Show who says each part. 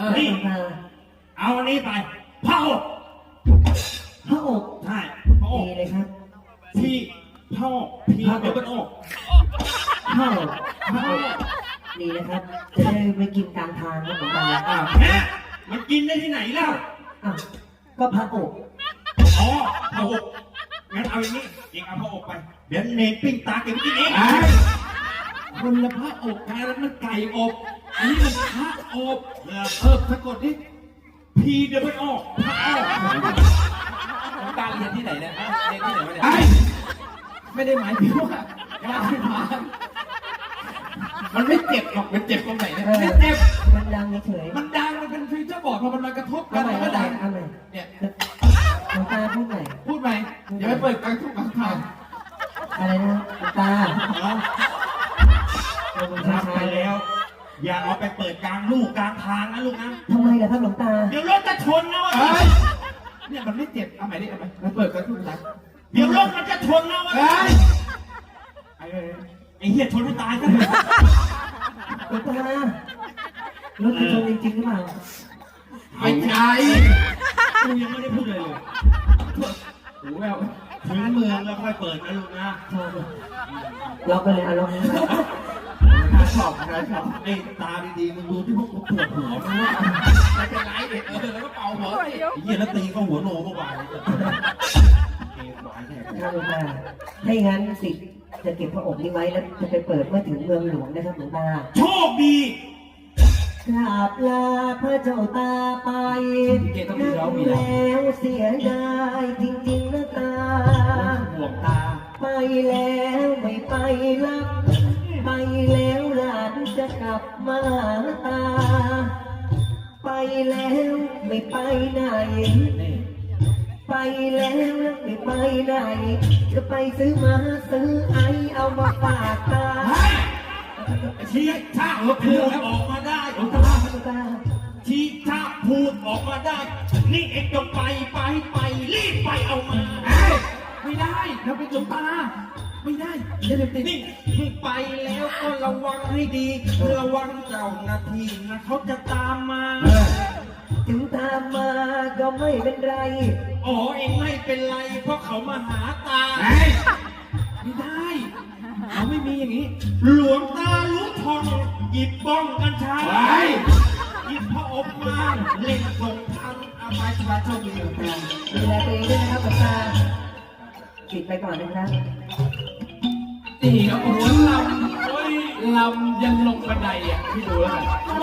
Speaker 1: เออ
Speaker 2: นี่
Speaker 3: หลวงตา
Speaker 2: เอาอันนี้ไปผ้าอก
Speaker 3: พระอก
Speaker 2: ใช่ผ้าอก
Speaker 3: ดีเลยครับ
Speaker 2: ที่ผ้าอกพี่เดี๋ยวมันอก
Speaker 3: พระอกพระอกดีนะครับ จะได้ไม่กินกลางทางนะหลวงตา
Speaker 2: อ่าวแม่มันกินได้ที่ไหนเล่า
Speaker 3: อ้าวก็พระอก
Speaker 2: อ๋อผ้าอกงั้นเอาอย่างนี้เองเอาผ้าอกไป เดี๋ยวเนนปิ้งตาเก็บไว้กินเอง
Speaker 1: ไอ้คนละพระอกไงแล้วมันไก่อบ อันนี้มันพระอบ
Speaker 2: เออ
Speaker 1: เออสะกดนี่
Speaker 2: พี่เดี๋ยวมันออกผ้าออก
Speaker 4: น้ำตาเรียนที่ไหนเนี่ยฮะเรียนที่ไหนวะเนี่ย
Speaker 1: ไอ้ไม่ได้หมายถึงว่าการที่ผ่านมันไม่เจ็บหรอกมันเจ็บตรงไหนเนี่ย
Speaker 3: เออ
Speaker 1: ไม่เจ็บ
Speaker 3: มันดังเฉย
Speaker 1: มันดัง มันเป็นฟีเจอร์บอร์ดพอมันมากระทบ
Speaker 3: ๆ
Speaker 1: กั
Speaker 3: เอา
Speaker 1: น
Speaker 3: ใหม่
Speaker 1: มันก็
Speaker 3: เอาใหม่
Speaker 1: ดัง
Speaker 3: เอาใหม่
Speaker 1: เนี่ย
Speaker 3: หลวงตาพูดใหม่
Speaker 1: พูดไหมอย่าไปเปิดกลางทุกกลางทาง
Speaker 3: อะไรนะหลวงตา
Speaker 2: เอา
Speaker 3: เอา อ
Speaker 2: ย่าเอาไปเปิดกลางลูกกลางทางนะลูกนะ
Speaker 3: ๆทำไมล่ะครับหลวงตา
Speaker 2: เดี๋ยวรถจะชนนะวะ
Speaker 1: เอ้ยเนี่ยมันไม่เจ็บเอาใหม่ดิเอาใหม่มันเปิดกลางทุกกลาง
Speaker 2: เดี๋ยวรถมันจะชนนะวะ
Speaker 1: เอ้ย
Speaker 2: ไอ้เอ้ยไอ้เหี้ยชนให้ตายซะ
Speaker 3: หลวงตารถจะชนจริงๆหรือเปล่า
Speaker 1: ไม่ใช่
Speaker 2: กูยังไม่ได้พูดเลยเลย
Speaker 1: หูแวว
Speaker 2: ถึงเมืองแล้วค่อยเปิดนะลูกนะ
Speaker 3: ชอบล็อกไปเลยเอาล็อกนี้
Speaker 1: น่า ชอบน่าชอบ
Speaker 2: ไอ้ตาดีๆมึงดูที่พวกกูปวดหัวมั้ย
Speaker 1: ไม่เป็นไรเด็กเออแล้วก็เป่าหัว
Speaker 2: ไอ้เหี้ยแล้วตีเข้าหัวโนเมื่อวานเลยเกมหวานแท้
Speaker 3: ครับหลวงตาถ้าอย่างนั้นสิจะเก็บพระอกนี้ไว้แล้วจะไปเปิดเมื่อถึงเมืองหลวงนะครับหลวงตา
Speaker 2: โชคดี
Speaker 3: กราบลาพระเจ้าตาไปนักแล้วเสียดายจริงๆนะตา
Speaker 1: ห่วงตา
Speaker 3: ไปแล้วไม่ไปรับไปแล้ว ลับมาตา ไปแล้วไม่ไปไหน ไปแล้วไม่ไปไหน จะไปซื้อมาซื้อไอเอามาฝากตา
Speaker 2: ชี้ช่าพูดออกมาได้
Speaker 3: ตาตา
Speaker 2: ชี้ช่าพูดออกมาได้ นี่เองจงไปไปไปรีบไปเอามา
Speaker 1: ไม่ได้เราเป็นหลวงตา ไม่ได้เดี๋ยวเดี๋ยวติด
Speaker 2: นี่มึงไปแล้วก็ระวังให้ดี ระวังเจ้าหน้าที่นะเขาจะตามมา
Speaker 3: ถึงตามมาก็ไม่เป็นไร
Speaker 2: อ๋อเองไม่เป็นไร เพราะเขามาหาตา
Speaker 1: เฮ้ย ไม่ได้เราไม่มีอย่างนี้
Speaker 2: หลวงตารู้ทองหยิบบ้องกัญชา
Speaker 1: เฮ้ย
Speaker 2: หยิบพระอบมาเล่นส่งทางอาบายสบายเจ้าดีของเรา
Speaker 3: ดูแลตัวเองด้วยนะครับหลวงตา ปิดไปก่อนนะครับ
Speaker 1: เตี๋ยวหัวลำลำยันลงบันไดอะพี่ดูแล้วกัน